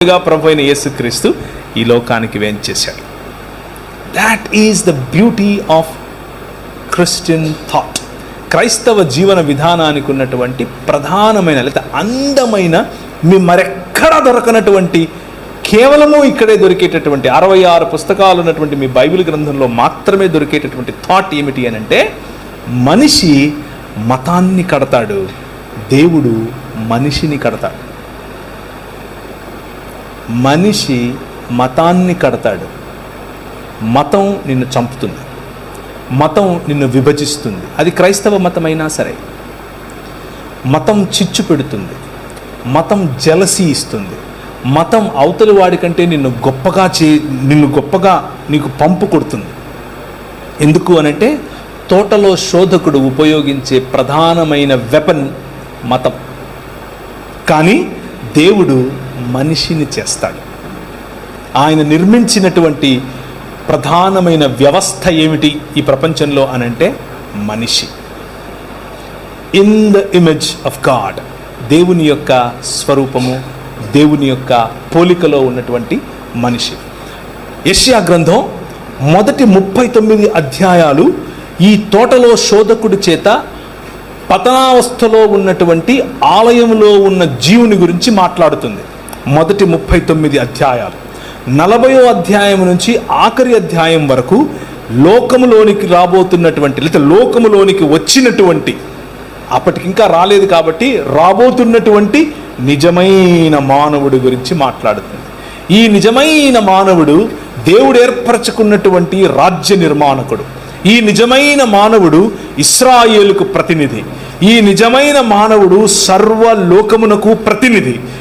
గా ప్రభు అయిన యేసుక్రీస్తు ఈ లోకానికి వేంచేశాడు that is the beauty of Christian thought క్రైస్తవ జీవన విధానానికి ఉన్నటువంటి ప్రధానమైన లేదా అందమైన మీ మరెక్కడా దొరకనటువంటి కేవలము ఇక్కడే దొరికేటటువంటి అరవై ఆరు పుస్తకాలు ఉన్నటువంటి మీ బైబిల్ గ్రంథంలో మాత్రమే దొరికేటటువంటి థాట్ ఏమిటి అని అంటే మనిషి మతాన్ని కడతాడు దేవుడు మనిషిని కడతాడు. మనిషి మతాన్ని కడతాడు. మతం నిన్ను చంపుతుంది. మతం నిన్ను విభజిస్తుంది. అది క్రైస్తవ మతమైనా సరే. మతం చిచ్చు పెడుతుంది. మతం జలసి ఇస్తుంది. మతం అవతలి వాడికంటే నిన్ను గొప్పగా చే నిన్ను గొప్పగా నీకు పంపు కొడుతుంది. ఎందుకు అనంటే తోటలో శోధకుడు ఉపయోగించే ప్రధానమైన వెపన్ మతం. కానీ దేవుడు మనిషిని చేస్తాడు. ఆయన నిర్మించినటువంటి ప్రధానమైన వ్యవస్థ ఏమిటి ఈ ప్రపంచంలో అనంటే మనిషి. In the image of God దేవుని యొక్క స్వరూపము దేవుని యొక్క పోలికలో ఉన్నటువంటి మనిషి. యష్యా గ్రంథం మొదటి ముప్పై తొమ్మిది అధ్యాయాలు ఈ తోటలో శోధకుడి చేత పతనావస్థలో ఉన్నటువంటి ఆలయంలో ఉన్న జీవుని గురించి మాట్లాడుతుంది. మొదటి ముప్పై తొమ్మిది అధ్యాయాలు. నలభయో అధ్యాయం నుంచి ఆఖరి అధ్యాయం వరకు లోకములోనికి రాబోతున్నటువంటి లేదా లోకములోనికి వచ్చినటువంటి అప్పటికి ఇంకా రాలేదు కాబట్టి రాబోతున్నటువంటి నిజమైన మానవుడి గురించి మాట్లాడుతుంది. ఈ నిజమైన మానవుడు దేవుడు ఏర్పరచుకున్నటువంటి రాజ్య నిర్మాణకుడు. ఈ నిజమైన మానవుడు ఇస్రాయేలుకు ప్రతినిధి. ఈ నిజమైన మానవుడు సర్వ లోకమునకు ప్రతినిధి.